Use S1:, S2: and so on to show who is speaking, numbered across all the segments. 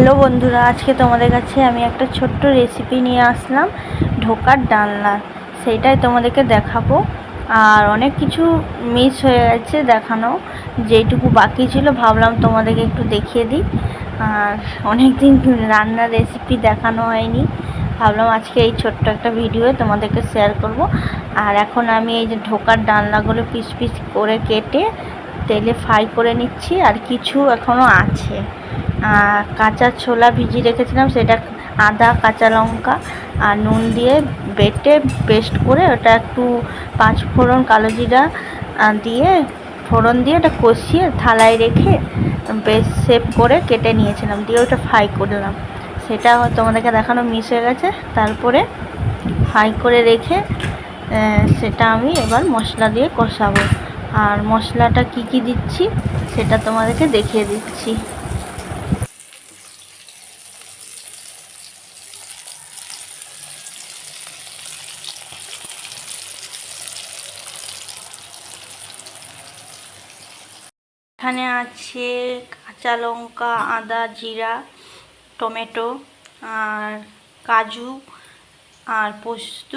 S1: Hello বন্ধুরা, আজকে তোমাদের কাছে আমি একটা ছোট্ট রেসিপি নিয়ে আসলাম, ঢোকার ডালনা। সেইটাই তোমাদেরকে দেখাবো। আর অনেক কিছু মিস হয়ে গেছে দেখানো। যেইটুকু বাকি ছিল ভাবলাম তোমাদেরকে একটু দেখিয়ে দিই। আর অনেক দিন রান্নার রেসিপি দেখানো হয়নি। ভাবলাম আজকে এই ছোট্ট একটা ভিডিও তোমাদেরকে শেয়ার করব। আর এখন আমি এই যে ঢোকার ডালনাগুলো পিস পিস করে কেটে তেলে ফ্রাই করে নিচ্ছি। আর কিছু এখনও আছে। কাঁচা ছোলা ভিজিয়ে রেখেছিলাম, সেটা আদা, কাঁচা লঙ্কা আর নুন দিয়ে বেটে পেস্ট করে ওটা একটু পাঁচ ফোড়ন কালো জিরা দিয়ে, ফোড়ন দিয়ে ওটা কষিয়ে থালায় রেখে বেশ সেভ করে কেটে নিয়েছিলাম, দিয়ে ওটা ফ্রাই করলাম। সেটা তোমাদেরকে দেখানো মিস হয়ে গেছে। তারপরে ফ্রাই করে রেখে সেটা আমি এবার মশলা দিয়ে কষাবো। আর মশলাটা কি কি দিচ্ছি, সেটা তোমাদেরকে দেখিয়ে দিচ্ছি। এখানে আছে কাঁচা লঙ্কা, আদা, জিরা, টমেটো আর কাজু আর পোস্ত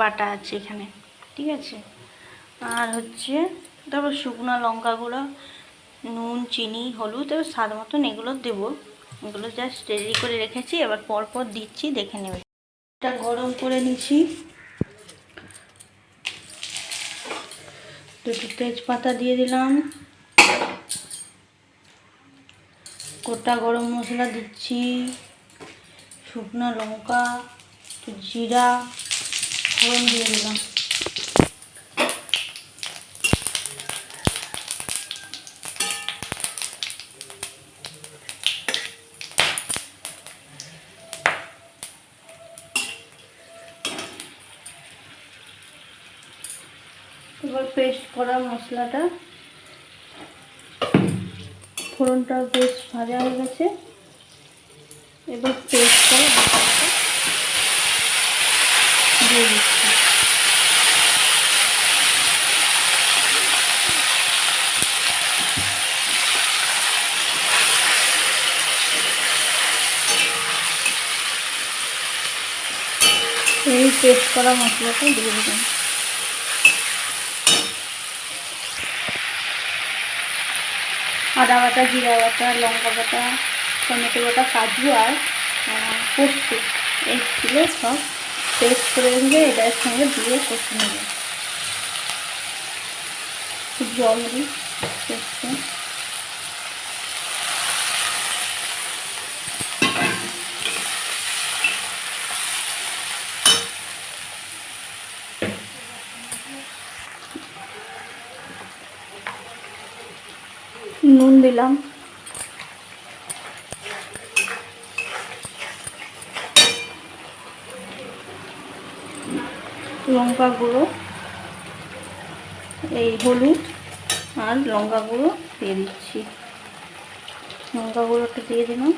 S1: বাটা আছে এখানে, ঠিক আছে? আর হচ্ছে তারপর শুকনো লঙ্কাগুলো নুন, চিনি, হলুদ এবার স্বাদ মতন এগুলো দেবো। এগুলো জাস্ট রেডি করে রেখেছি, এবার পরপর দিচ্ছি, দেখে নেবে। এটা গরম করে নিচ্ছি। দুটো তেজপাতা দিয়ে দিলাম। গোটা গরম মশলা দিচ্ছি। শুকনো লঙ্কা, একটু জিরা, ফোড়ন দিয়ে দিলাম। এবার পেস্ট করা মশলাটা ফোড়নটা বেশ ভাজা হয়ে গেছে। এবার পেস্ট করা মশলাটা দিয়ে দিচ্ছি। এই করা মশলাটা দিয়ে দিলাম। আদা বাটা জিরা বাটা লঙ্কা বাটা টমেটো বাটা কাজু আর আহ, এই ছিল সব। পেস্ট করে দিয়ে এটার সঙ্গে দিয়ে কষে নেবে। খুব জল দিই নুন দিলাম। লঙ্কা গুঁড়ো, এই হলুদ আর লঙ্কা গুঁড়ো দিয়ে দিচ্ছি। লঙ্কা গুঁড়োটা দিয়ে দিলাম।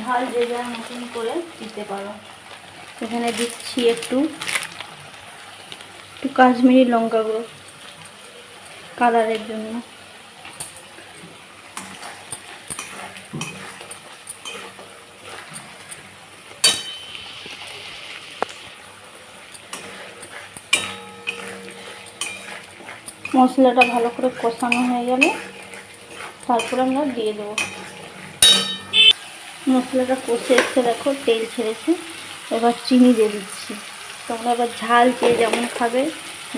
S1: ঝাল যে যার মতন করে দিতে পারো। এখানে দিচ্ছি একটু একটু কাশ্মীরি লঙ্কা গুঁড়ো কালারের জন্য। মশলাটা ভালো করে কষানো হয়ে গেলে তারপরে আমরা দিয়ে দেবো। মশলাটা কষে এসছে, দেখো তেল ছেড়েছে। এবার চিনি দিয়ে দিচ্ছি। তোমরা আবার ঝাল যে যেমন খাবে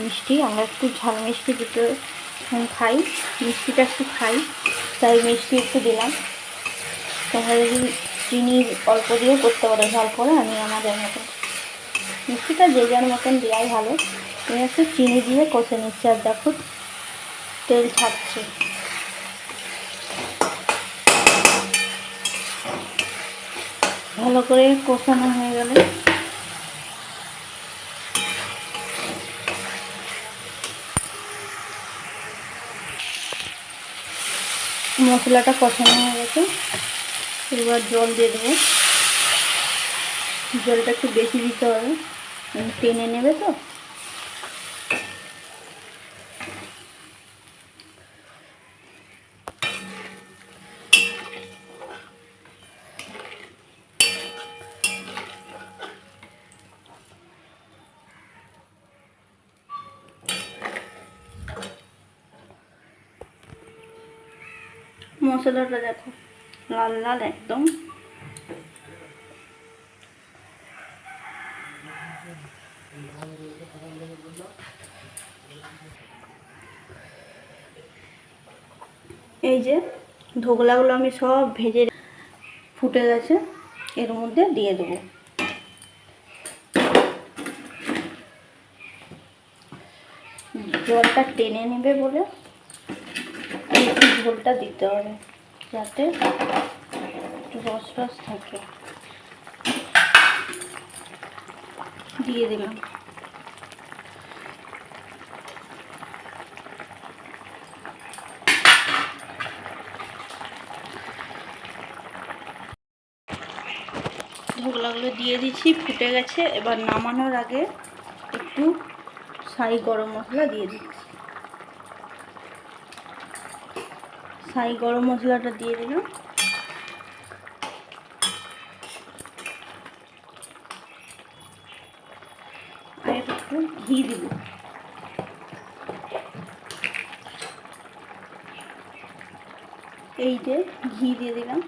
S1: মিষ্টি, আমরা একটু ঝাল মিষ্টি দুটো খাই, মিষ্টিটা একটু খাই। তাই মিষ্টি একটু দিলাম। তোমরা যদি চিনি অল্প দিয়েও করতে পারো ঝাল করে, আমি আমাদের মতন মিষ্টিটা যে যার মতন দেওয়াই ভালো। আমি একটু চিনি দিয়ে কষে নিচ্ছি আর দেখো তেল ছাড়ছে। ভালো করে কষানো হয়ে গেলে মশলাটা কষানো হয়ে গেছে। এবার জল দিয়ে দেবো। জলটা একটু বেশি দিতে হবে। টেনে নেবে তো? মশলাটা দেখো, লাল লাল একদম। এই যে ধোকলাগুলো আমি সব ভেজে ফুটে গেছে, এর মধ্যে দিয়ে দেবো। জলটা টেনে নেবে বলে। ঝোলটা দিতে হবে যাতে রস রস থাকে। দিয়ে দিলাম। ধোকলাগুলো দিয়ে দিচ্ছি, ফুটে গেছে। এবার নামানোর আগে একটু সাই গরম মশলা দিয়ে দিচ্ছি। সাই গরম মশলাটা দিয়ে দিলাম। আর ঘি দিব এই যে ঘি দিয়ে দিলাম।